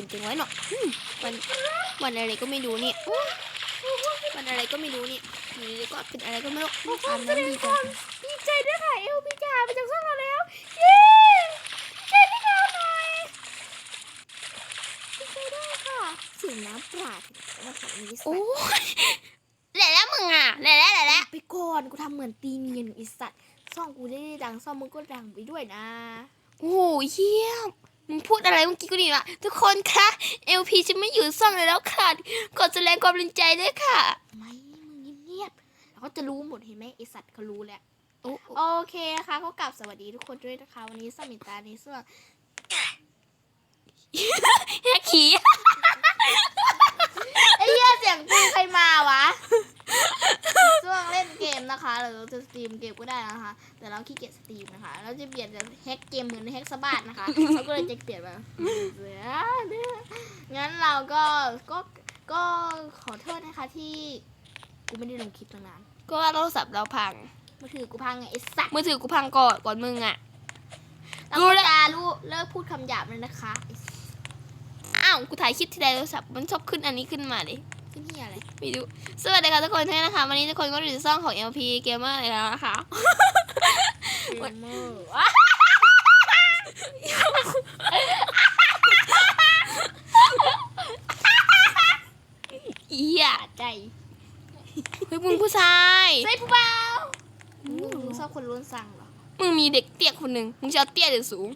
ย็นจังไว้เนาะอืมวันวันอะไรก็ไม่รู้เนี่ยโอ๊ยวันอะไรก็ไม่รู้เนี่ยอยู่ดีๆก็เป็นอะไรก็ไม่รู้อาบน้ำดีจังดีใจด้วยค่ะเอลพี่จ๋าไปจากช่องเราแล้วเย้ใจพี่จ๋าหน่อยดีใจด้วยค่ะเสียงน้ำปราดแล้วของนี้โอ้สัตว์แหละแล้วมึงอะแหละแล้วแหละแล้วไปก่อนกูทำเหมือนตีเนียนไอีสัตว์ซ่องกูได้ดังซ่องมึงก็ดังไปด้วยนะ โอ้โหเยี่ยม มึงพูดอะไรเมื่อกี้ก็ดีว่ะทุกคนคะเอลพีจะไม่อยู่ซ่องเลยแล้วค่ะกดแสดงความเต็มใจด้วยค่ะไม่มึงเงียบๆแล้วก็จะรู้หมดเห็นไหมไอสัตว์เขารู้แล้วโอ้โอเคนะคะก็กลับสวัสดีทุกคนด้วยนะคะ วันนี้สมิตาในส่วนแฮกขี้ไอ้เหี้ยเสียงปืนใครมาวะ ช่วงเล่นเกมนะคะหรือเราจะสตรีมเกมก็ได้นะคะ แต่เราขี้เกียจสตรีมนะคะ เราจะเปลี่ยนจากแฮกเกมเหมือนแฮกสะบัดนะคะเราก็เลยจะเปลี่ยนมาเสือเนี่ยงั้นเราก็ก็ก็ขอโทษนะคะที่กูไม่ได้ลงคลิปตั้งนานก็โทรศัพท์เราพังมือถือกูพังไงไอ้สัตว์มือถือกูพังก่อนก่อนมึงอะแล้วรู้ก็แล้วจาลูกเลิกพูดคำหยาบเลยนะคะไอ้สัตว์อ้าวกูถ่ายคลิปทีไรโทรศัพท์มันชอบขึ้นอันนี้ขึ้นมาเลย ขึ้นที่อะไรไม่รู้สวัสดีค่ะทุกคนด้วยนะคะ วันนี้ทุกคนก็อยู่ในซ่องของ LP Gamer เลยแล้วนะคะเกมเมอร์วะเหี้ยใจเฮ้ยมึงผู้ชายใส่ผู้เบามึงชอบคนล้วนสั่งเหรอ มึงมีเด็กเตี้ยคนหนึ่งมึงจะเอาเตี้ยหรือสูง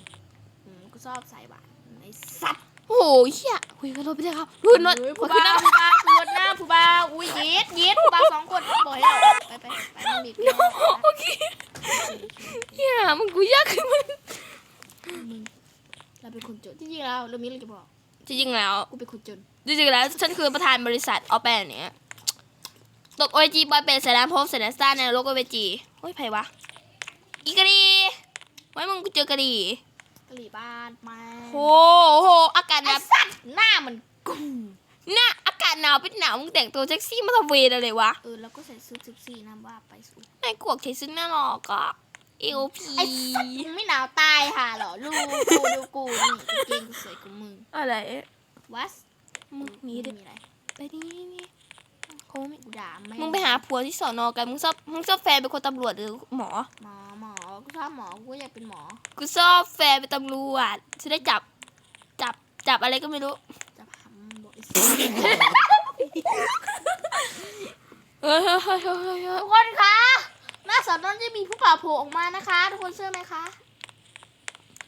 อืมกูชอบสายบานไอ้สัตว์โอ้โหเหี้ยคุยกันรถไปเลยครับรุ่นรถเฮ้ยขอผู้ขึ้นเบานะผู้เบา ผู้รถหน้าผู้เบาอุ้ยยีดยีดผู้เบาสองคนปล่อยให้เราไปไปไปมันมีเพียงโอเคเหี้ยมึงกูยากขึ้นมึงมึงเราเป็นคนจนจริงๆแล้วเรามีอะไรจะบอกจริงๆแล้วกูเป็นคนจนจริงๆแล้วฉันคือประธานบริษัทออแปนเนี้ยตกโอจีบอยเป็นเสร็จแล้วพบเสร็จแล้วซ่าในโลกโอเวจีเฮ้ยไผวะอีกะดีไว้มึงกูเจอกะดีกะหรี่บ้านมาโอ้โหอากาศหไอ้นาวสัตว์หน้ามันกูน่ะอากาศ หนาวเป็นหนาวมึงแต่งตัวเซ็กซี่มาทำเวรอะไรวะเออแล้วก็ใส่ชุดซิกซี่นะว่าไปสูไอ้กวกใช้ซึ่งน่าหลอกอะเอลพีไอ้สัตว์มึงไม่หนาวตายห่าเหรอลูกกูดูกูนี่กางเกงกูสวยกูมึงอะไรวัสมึงหนีดิมีอะไรไปนี่นี่เขาไม่กูด่าแม่มึงไปหาผัวที่สอนอกันมึงชอบมึงชอบแฟนเป็นคนตำรวจหรือหมอหมอหมอกูชอบหมอกูอยากเป็นหมอ กูชอบแฟนเป็นตำรวจจะได้จับจับจับอะไรก็ไม่รู้ เฮ้ยเฮ้ยเฮ้ยเฮ้ยเฮ้ยทุกคนคะหน้าสอนนจะมีผู้ป่าโผล่ออกมานะคะ ทุกคนเชื่อไหมคะ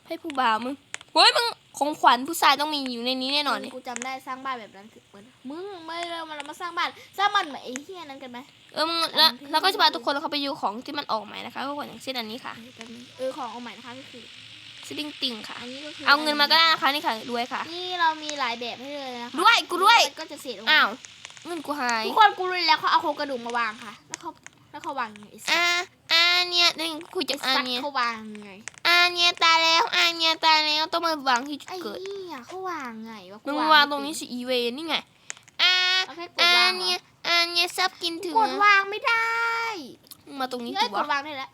ให้ผู้บ่าวมึงเฮ้ยมึงของขวัญผู้ชายต้องมีอยู่ในนี้แน่นอนเลยกูจำได้สร้างบ้านแบบนั้นคือเหมือนมึงไม่เรามาเรามาสร้างบ้านสร้างบ้านเหมือนไอ้เฮียนั้นกันไหมเออมึงแล้วเราก็จะพาทุกคนเขาไปดูของที่มันออกใหม่นะคะทุกคนอย่างเช่นอันนี้ค่ะเออแป๊บนึงเออของเอาใหม่นะคะก็คือ สลิงติงค่ะ อันนี้ก็คือเอาเงินมาก็ได้นะคะนี่ค่ะด้วยค่ะ นี่เรามีหลายแบบให้เลยนะคะด้วยกูด้วยก็จะเสียลงอ้าวเงินกูหายทุกคนกูรู้แล้วเขาเอาโครงกระดูกมาวางค่ะ แล้วเขาแล้วเขาวางยังไงไอ้สัอ่าตว์อ่าเนี่ยนี่คุยไอ้จากอาสัตว์เนี่ยเขาวางยังไงอาเนี่ยตายแล้วอาเนี่ยตายแล้วต้องมาวางที่จุดไอ้เกิดเหี้ยเขาวางไงวะกูมึงมาวางตรงไม่นี้เป็สิอีเวนนี่ไงอ่าเอาแค่กดอาวางเหรเนี่อยอาเนี่ยชอบกินถึงกดวางไม่ได้ มึงมาตรงนี้เฮ้ถูยกกวะดวางได้แล้ว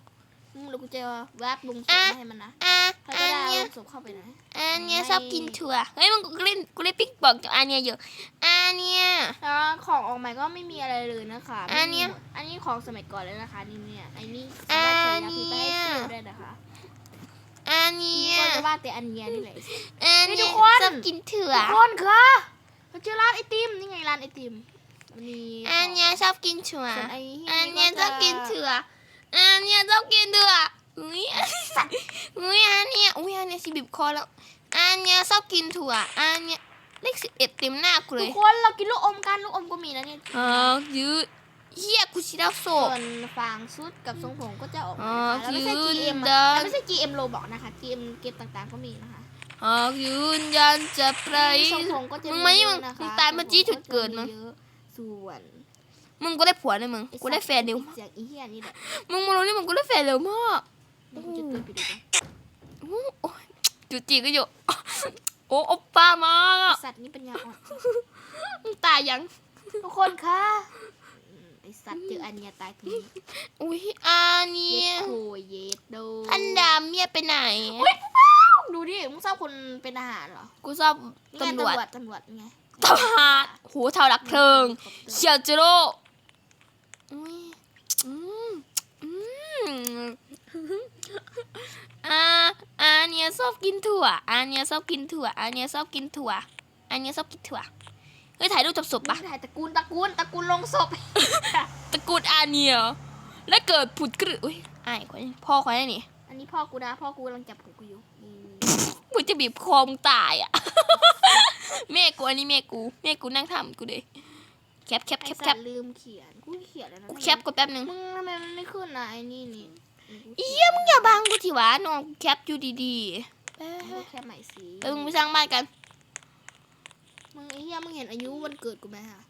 มึงเดี๋ยวกูจะแวบลุงศพอะให้มันนะอ่าใครก็อาได้เนี่ยเอาลุงศพเข้าไปนะอาเนี่ยไม่ชอบกินถั่ว เฮ้ยมึงกูเล่นกูเล่นปิ๊กบอกจากอาเนี่ยอยู่อาเนี่ยแล้วของออกใหม่ก็ไม่มีอะไรเลยนะคะอันเนี้ยไม่มีหมดอันนี้ของสมัยก่อนเลยนะคะนี่เนี่ยไอ้นี่อัสามารถนใช้เนี้ยาพิษยได้เซลได้นะคะอานี่เนี่ยก็จะว่าแต่อันเนี้ยนี่แหละอาเฮ้ยทุเนี่ยกคนชอบกินถั่วทุกคนคะเราเจอร้านไอติมนี่ไงร้านไอติมมันมีอาเนี่ยชอบกินถั่วส่วนไอ้เหี้ยอานี่เนี่ยชก็อบจะกินถั่ว อาเนี่ยชอบกินถั่วอุ้ยอุ้ยอาเนี่ยอุ้ยอาเนี่ยสิบีบคอแล้วอาเนี่ยชอบกินถั่วอาเนี่ยเลขสิบเอ็ดเต็มหน้ากูเลทุยกคนเรากินลูกอมกันลูกอมก็มีนะเนี่ยอ๋อยืดเฮียกูชิดาโศส่ก วนฟางชุดกับทรงผมก็จะออกอ๋มาอนะคะแล้วไม่ใช่ยืน GM ยันแล้วไม่ใช่ GM โลบอกนะคะ GM เกมต่างๆก็มีนะคะ หากยืนยันจะไปทรงผมก็จะมึงไม่เยมึอะงนะคะมึงตายมาจี้จุดเกิดมึงทรงผมก็จะเยอะส่วน มึงกูได้ผัวเลยมึง กูได้แฟนเร็วเสียงอีเหี้ยนี่แหละมึงมารู้นี่มึงกูได้แฟนเร็วมากเดี๋ยวกูจะเตือนไปดูกันอู้โอ้ยจุจีก็อยู่ โอ้โอปป้ามากไอ้อะสัตว์นี่เป็นยาอ่อนมึงตายยัง ทุกคนคะอืมไอสัตว์เจออันเนียตายทีนี้อุ้ยอาเนี่เย็ยดโคเย็ดโดอันดามเมียไปไหน อุ้ยผู้เบาดูดิมึงชอบคนเป็นทหารเหรอกูชอบนี่ไงตำรวจตำรวจไง ทหารหูเท่าดักเพลิง เชียวจิโร่ อุ้ยอืมอืมอ่าอาเนียชอบกินถั่วอาเนียชอบกินถั่วอาเนียชอบกินถั่วอาเนียชอบกินถั่วเฮ้ยถ่ายรูปจบศพปะปะถ่ายตระกูลตระกูลตระกูลลงศพตระกูลอาเนียและเกิดผุดกระอุ้ยอายคนนี้พ่อคนนี้นี่อันนี้พ่อกูนะพ่อกูกำลังจับหูกูอยู่นี่มึงจะบีบคอมงตายอะแม่กูอันนี้แม่กูแม่กูนั่งทำกูเลยแค ปแคปไอแคปแคสัปตว์ลืมเขียนกูเขียนแล้วนะกูแคปกดแป๊บนึงมึงทำไมมันไม่ขึ้นนะไอ้นี่นี่เอี้ยมึงอย่าบังกูทีวะน้องแคปอยู่ดีๆไปมึงแคปใหม่สิไปมึงไปสร้างบ้านกันมึงไอ้เหี้ยมึงเห็นอายุวันเกิดกูไหมฮะ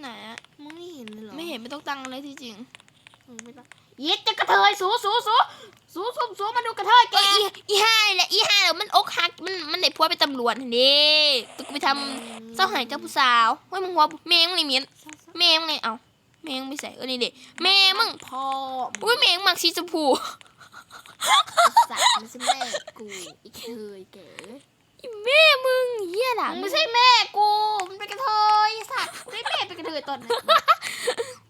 ไหนอะมึงไม่เห็นเลยเหรอไม่เห็นไม่ต้องตั้งอะไรที่จริงมึงไม่ต้องเย็ดจะกระเทยสูสูสูสูสูสูมาดูกระเทยแกเอ้ยอีอีห้านี่แหละอีห้าเดี๋ยวมันอกหักมันมันได้พัวเป็นตำรวจนี่ตัวกูไปทำเจ้าหายเจ้าผู้สาวเฮ้ยมึงว่าแม่มึงเลยเมียนแม่มึงเลยเอ้าแม่มึงไม่ใส่เออนี่เด็แม่มึงพ่ออุ้ยแม่มึงมักสีชมพูสัตว์ไม่ใช่แม่กูอีกเทยเก๋อีแม่มึงเหี้ยหล่ะมึงไม่ใช่แม่กูมันเป็นกระเทยสัตว์ไม่แม่เป็นกระเทยตอนไหน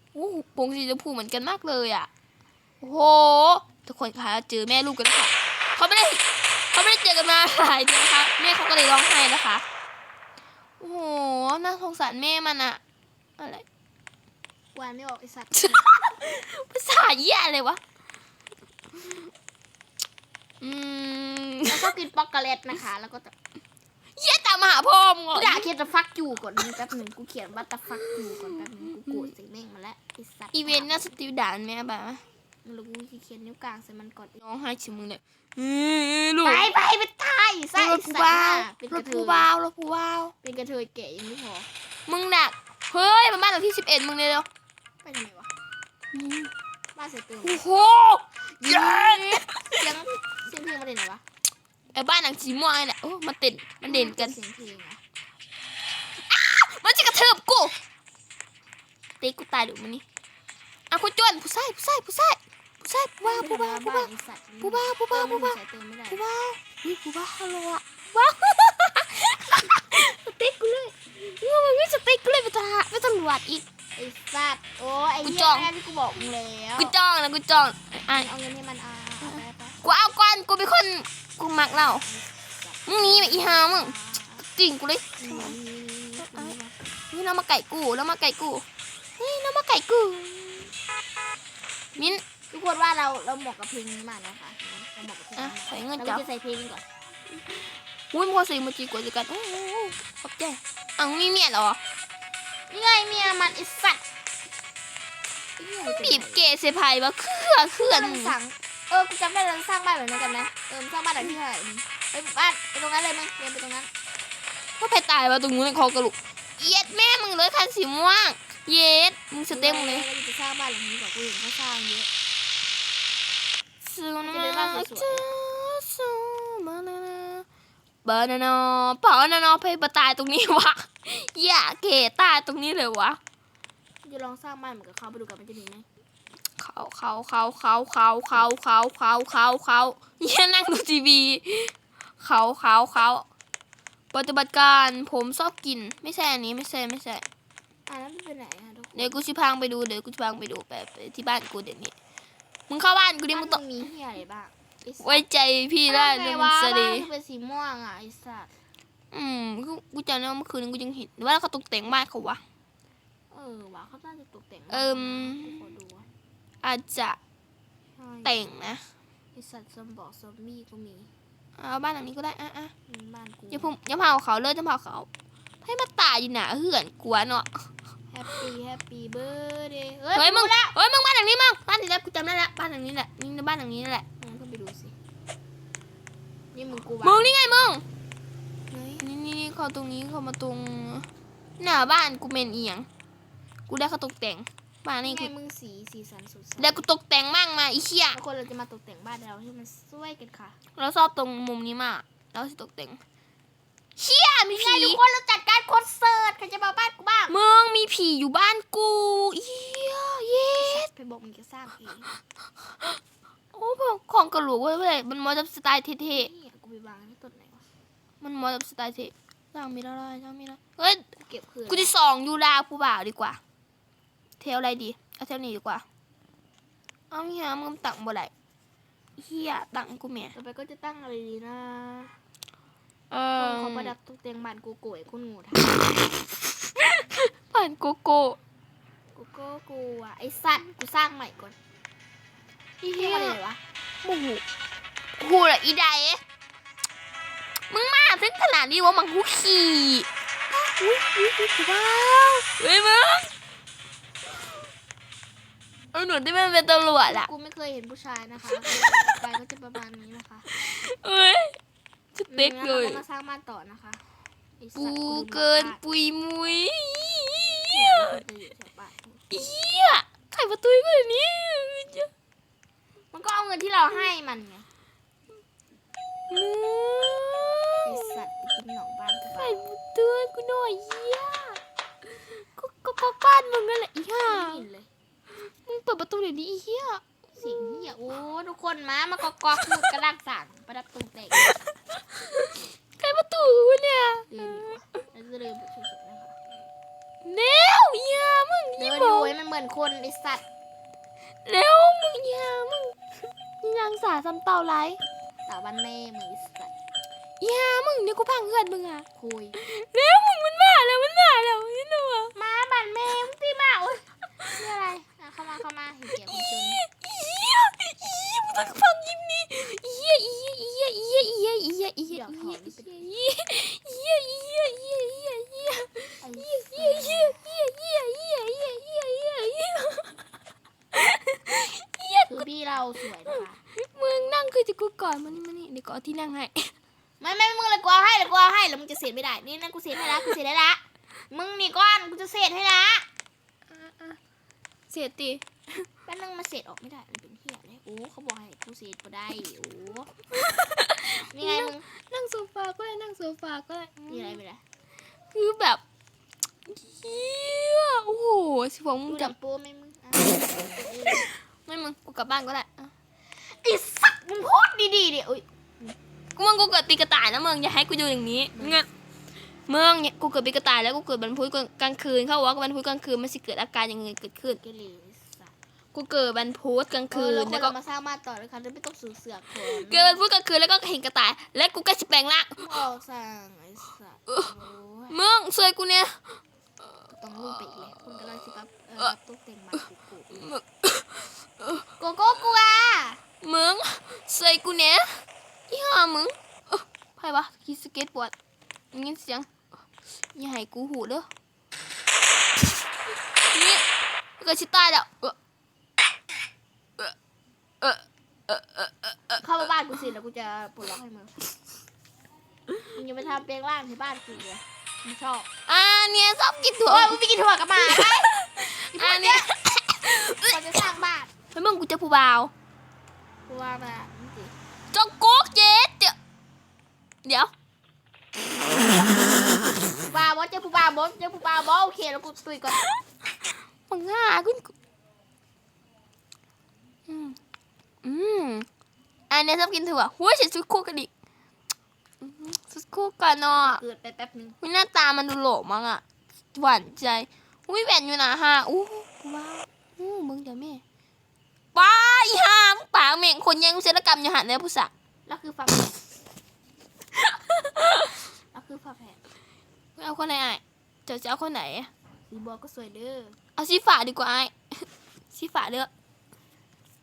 โอ้โหปงสีชมพูเหมือนกันมากเลยอะโอ้โห ทุกคนคะเจอแม่ลูกกันแล้วค่ะเขาไม่ได้เขาไม่ได้เจอกันมาหลายเดือนนะคะแม่เขาก็เลยร้องไห้นะคะโอ้โหน่าสงสารแม่มันอะอะไรวานไม่ออกไอสัตว์ ภาษาเหี้ยอะไรวะอืมแล้วก็กินป๊อกโกแลตนะคะ แล้วก็จะ เหี้ยตามมาหาพ่อมึงเหรกูอด่าเขียนจะฟักอยู่ก่อนแป๊บหนึ่งกูเขียนว่าตะฟักอยู่ก่อนแป๊บหนึ่งกูโกรธใส่แม่งมาแล้วไอสัตว์อีเวนต์น่าสติวด่านแม่แบบแล้วกูเขียนนิ้วกลางใส่มันก่อนน้องให้ชิมึงเนี่ยเฮ้ยลูกไปไปไปตายไส้รถสัผู้ตว์บ่าวน่ะเป็นรกถระเทผู้ยบ่าวรถผู้บ่าวเป็นกระเทยเก๋ยังไม่พอมึงดักเฮ้ยมันบ้านหลังที่สิบเอ็ดมึงเลยเร็วไปทำไมวะบ้านเสร็จตื่นโอ้โหเย้เสียงเสียงเพลงมาเด่นไหนวะ ไอ้บ้านหลังสีม่วงนี่แหละโอ้มันเด่นมันเด่นกันเสียงเพลงอะมันจะกระเทิบกูตีกูตายดูมันนี่อะคุณจวนผู้ชายผู้ชายผู้ชายผู้ชายผู้บ่าวผู้บ่าวผู้บ่าวไอ้สัตว์ผู้บ่าวผู้บ่าวผู้บ่าวใส่เติมไม่ได้ผู้บ่าวนี่ผู้บ่าวฮัลโหลอะว้าวสติ๊กกูเลยว้าวมันสติ๊กกูเลยไปตลาดไปตำรวจอีกไอ้สัตว์โอ้ไอ้กูเหี้จ้ยองแม่ที่กูบอกมึงแล้วกูจ้องนะกูจ้องอะเอาเงินให้มันอ่าเอาไปไปกูเอาก่อนกูเป็นคน กูมักเรามึงหนีไปอีหามึงจริงกูเลยอืมนี่เรามาไก่กูเรามาไก่กูเฮ้ยเรามาไก่กู มิ้นทุกคนว่าเราเราเหมาะกับเพลงนี้มากนะคะเราเหมาะกับเพลงอะนี้ใส่เงินเราจ้าจะใส่เพลงนี้ก่อนอุ้ยมึงเอาใส่มาจีกว่าจะกันโอ้โหขอบใจอะมีเมียเหรอนี่ไงเมียมันไอ้สัตว์ไอ้เหี้ยบีบเกะเซพายว่าเครื่อเครื่อนมันสั่ง เออ กูจำได้เราสร้างบ้านแบบนั้นกันนะเออสร้างบ้านหลังที่เท่าไหร่มึงไปบ้านไปตรงนั้นเลยมึงเดินไปตรงนั้นว่าไปตายว่าตรงนู้นในคอกระลุกเย็ดแม่มึงเลยคันสีม่วง เย็ดมึงสเต็มเลยเราจะสร้างบ้านหลังนี้ก่อนกูเห็นเขาสร้างเยอะสูนจะเป็นบ้านสวยๆจะสูบานานาบานานาบานานาไปมาตายตรงนี้วะอย่าเกะตายตรงนี้เลยวะจะลองสร้างบ้านเหมือนกับเขาไปดูกันมันจะดีไหม เขาเขาเขาเขาเขาเขาเขาเขาเขาเขาเหี้ย่นั่งดูทีวีเขาเขาเขาปฏิบัติการผมชอบกิน ไม่ใช่อันนี้ไม่ใช่ไม่ใช่อ่าแล้วมันเป็นไหนอะทุกคนเดี๋ยวกูชิพังไปดูเดี๋ยวกูชิพังไปดูไปไปที่บ้านกูเดี๋ยวนี้มึงเข้าบ้านกูดิมึงบ้าต้อนงมีเหี้ยอะไรบ้างไอ้สัตว์ไว้ใจพี่ได้ทำเรื่ไงองวะสบ้านดีที่เป็นสีม่วงอะไอ้สัตว์อืมกูกูจำได้ว่าเมื่อคืนกูยังเห็นว่าเขาตกแต่งบ้านเขาวะ เออว่ะเขาน่าจะตกแต่งเอิ่มขอดูอะ อาจจะใช่แต่งนะไอสัตว์ซอมบอกซอมบี้ก็มีเอาบ้านหลังนี้ก็ได้อะอะอืมบ้านกูอย่าพุ่มอย่าเผาเขาเลยจะเผาเขาให้มาตายอยู่หนาเหือนกลัวเนาะแฮปปี้แฮปปี้เบอร์เดย์เฮ้ยมึงเฮ้ยมึงบ้านหลังนี้มึงบ้านนี้แหละกูจำได้แล้วบ้านหลังนี้แหละนี่บ้านหลังนี้แหละมึงก็ไปดูสินี่มึงกูวะมึงนี่ไงมึงเฮ้ยนี่นี่นี่เขาตรงนี้เขามาตรงหน้าบ้านกูเมนเอียง กูได้เขาตกแต่ง บ้านนี่นี่ไงกูมึงสีสีสันสดใสได้กูตกแต่งมั่งมาอีเชี่ยทุกคนเราจะมาตกแต่งบ้านเราให้มันสวยกันค่ะเราชอบตรงมุมนี้มากแล้วสิตกแต่งเชี่ยมีไงผีทุกคนเราจัดการคอนเสิร์ตใครจะมาบ้านกูบ้างมึงมีผีอยู่บ้านกูเอี้ยเย้ไปบอกมึงจะสร้างเองโอ้พวกของกระโหลกเว้ยเว้ยมันมาจากสไตล์เท่นี่กูไปวางที่ต้นไหนวะมันเหมอกับสไตล์เทสร้างมีละลายสร้างมีละเฮ้ยเก็บคืนกูที่สองยูราผู้บ่าวดีกว่า เทลอะไรดี เอาเทลนี้ดีกว่า เอาเฮียมึงตังบ่ได้เฮียตังกูแม่ต่อไปก็จะตั้งอะไรดีนะเออเขาประดับตกแต่งบ้านกูโกยคุณงูทผ่านโกโก้ำกูโก้กูอะไอสัตว์กูสร้างใหม่ก่อนอีเรีเฮียกยว่าอะไรวะโอ้โหกูละอีใดมึงมาถึงขนาดนี้ว่ามังกูขี่อุ้ยอุ้ยอุ้ยว้าวเฮ้ยมึงเอา หนูที่มันเป็นตำรวจอะกูไม่เคยเห็นผู้ชายนะคะไปก็จะประมาณนี้นะคะเอ้ยจะเต็กเลยแล้วก็มาสร้างบ้านต่อนะคะไอ้สัปูตว์ลืมเกินบ้าปุยมุยเหี้ยมันจะอยู่แถวบ้านเฮียไข่ประตูก็แบบนี้มันก็เอาเงินที่เราให้มันไงไอสัตว์ไปกินหนองบ้านกูไปไข่ประตูกูหน่อยเฮียก็ก็ก็บ้านมึงนั่นแหละอีห่าไม่เห็นเลย มึงเปิดประตูเดี๋ยวนี้อีเฮียเสิ่งที่โอ้ทุกคนมามากอกอกพูดกระดักสั่งประดับตรงแต่งไข่ประตูเนี่ยเดินดีกว่าแล้วจะเดินไปสุดๆนะคะเร็วเฮียมึงเดิยี่นบดูอกให้มันเหมือนคนไอสัตว์เร็วมึงเฮียมึงนี่นางสาซ้ำเต่าไรสาวบ้านแม่เหมือนไอสัตว์เฮียมึงเดี๋ยวกูพังเพื่อนมึงอะคุย เร็วมึงมันมาแล้วมันมาแล้วนี่หนูอะมาบ้านแม่มึงตีมาโอ้ยนี่อะไรอะ เข้ามาเข้ามาเห็นแก่คนจนเฮียเฮียมึงต้องฟังยิ้มนี่เฮียเฮียเฮียเฮียเฮียเฮียเฮียเฮียเฮียเฮียเฮียเฮียเฮียเฮียเฮียเฮียอียเฮียเฮียเฮียเฮียเฮียเฮียเฮียเฮียเฮียเฮียคือพี่เราสวยนะคะมึงนั่งคือจะกูก่อนมันนี่มันนี่เดี๋ยวก็เอาที่นั่งให้ไม่ไม่มึงเลยกูเอาให้เลยกูเอาให้แล้วมึงจะเสียไม่ได้นี่นะกูเสียให้ละกูเสียได้ละมึงนี่ก้อนกูจะเสียให้ละ เสียตีแป๊บนึงมาเสียออกไม่ได้ มันเป็นเหี้ยเลยโอ้เขาบอกให้กูเสียกูได้ โอ้นี่ไงมึงนั่งโซฟาก็ได้นั่งโซฟาก็ได้มีอะไรไปละคือแบบเฮียโอ้โหสิฟองมึดูงจับดำโป้ไหมมึงอะไม่มึงกูกลับบ้านก็ได้อะไอ้สัตว์มึงพูดดีๆดิอุ้ยกูมึงกูเกิดปีกระต่ายนะมึงอย่าให้กูอยู่อย่างนี้เงี้ย มึงเนี่ยกูเกิดปีกระต่ายแล้วกูเกิดบรรพุธกลางคืนเขาบอกว่าบรรพุธกลางคืนมันสิเกิดอาการอย่างเงี้ยเกิดขึ้นเกลีไอ้สัตว์กูเกิดบรรพุธกลางคืนเออแล้แล้ววก็ก็มาสร้างบ้านต่อเลยค่ะจะไม่ต้องสูญเสือกคนเกิดบรรพุธกลางคืนแล้วก็เห็นกระต่าย แล้วกูก็จะแปลงร่างมึงออกสั่งไอ้สัตว์โอ้ยมึงช่วยกูเนี่ยต้องลุกไปอีกแล้วคุณกำลังสิครับเออตุ๊กเต็งมากูกูโกโก้กลัวมึงช่วยกูเนี่ยอีห่ามึงเอ้อใครวะขี่สเก็ตบอร์ดได้ ยินเสียงอย่าให้กูหูเด้อนี่ก็ชิตายแล้วเออเออเออเออเออเออเข้ามาบ้านกูสิแล้วกูจะปลดล็อกให้มึงมึงอย่าไปทำเปลงร่างที่บ้านกูเลยไม่ชอบอ่าเนี่ยชอบกินถั่วโอ้ยมึงไปกินถั่วกับหมาไปอ่าเนี่ยก่อนจะสร้างบ้านแล้วมึงกูจะผู้บ่าวกูว่ามานี่สิจงกุ๊กเจ็ดเดี๋ยวเดี๋ยวผู้ บ่าวบอสเจอผู้บ่าวบอสเจอผู้บ่าวบอสโอเคแล้วกูตุยก่อนมึงห่าคุณอืมอืมอันเนี้ยชอบกินถั่วหัวฉันสุดคู่กันดิอื้อหือสุดคู่กันเนาะเกิดไปแป๊บนึงวิหน้าตามันดูโหลมากอะหวานใจอุ้ยแหวนอยู่นะฮะอู้ว้าวอู้มึงเดี๋ยวแม่ป้าอีห่ามงปากเหม่งคนยังเซลกรรมอยู่หันเนี่ยผู้สักแล้วคือฝักแล้ว คือฝักแผ่นเอาคนไหนอะเจะจะเอาคนไหน สีบัวก็สวยเด้อ เอาสีฝาดีกว่าไอ้สีฝาเด้อ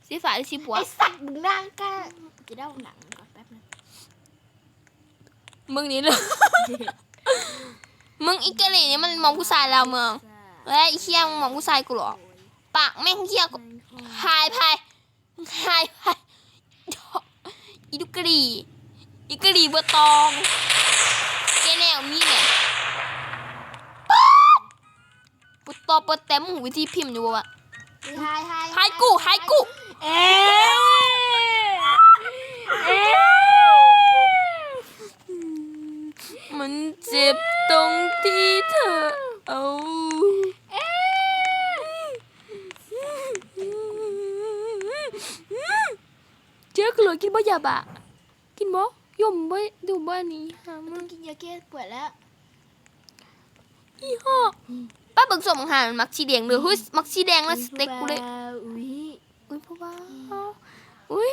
สีฝาหรือสีบัว ไอสัตว์มึงนั่งก้าจะได้หนังก่อนแป๊บนึงมึงนี่เลย มึงอีกะหรี่นี่มันมองผู้ชายแล้วมึงแล้วไอ้เคี้ยมึงมองผู้ชายกูเหรอ ปากแม่งเคี้ยกูหายไปหายไปอีดุกะหรี่อีกะหรี่บัวตองแกแน วนี่เนี่ยปุตตอเปิดเต็มหูวิธีพิมพ์อยู่วะไฮไฮหายกูหายกูเอ๊เอ๊มันเจ็บตรงที่เธอเอาเจ้าคือเลยกินบ่ยาบะกินบ่ ยมเว้ยดูบ้านนี้หามึมึงงกินยาแก้ปวดแล้วอีห่อป้าเบิ่งสมหารมักสีแดงเลยเฮ้ยมักสีแดงแล้วสเต็กกูเลยอุ้ยอุ้ยพ่อบ้าอุ้ย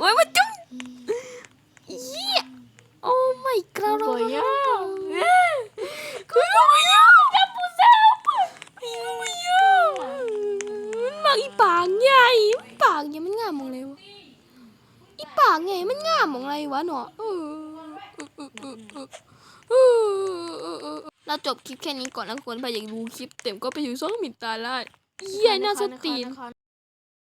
อุ้ยมันจุ๊บเยี่ยโอ้ my god โอ้ยอะ กูโอ้ยจับปูซับโอ้ยมันมักอีปากใหญ่อีปากใหญ่มันงามมองเลยวะอีปากใหญ่มันงามมองอะไรวะเนาะเออเออเออเออเออเออ เออเราจบคลิปแค่นี้ก่อนนะทุกคนถ้าอยากดูคลิปเต็มก็ไปอยู่ช่องมินตาไล่เยี่ยน่าสนตีนนะคะ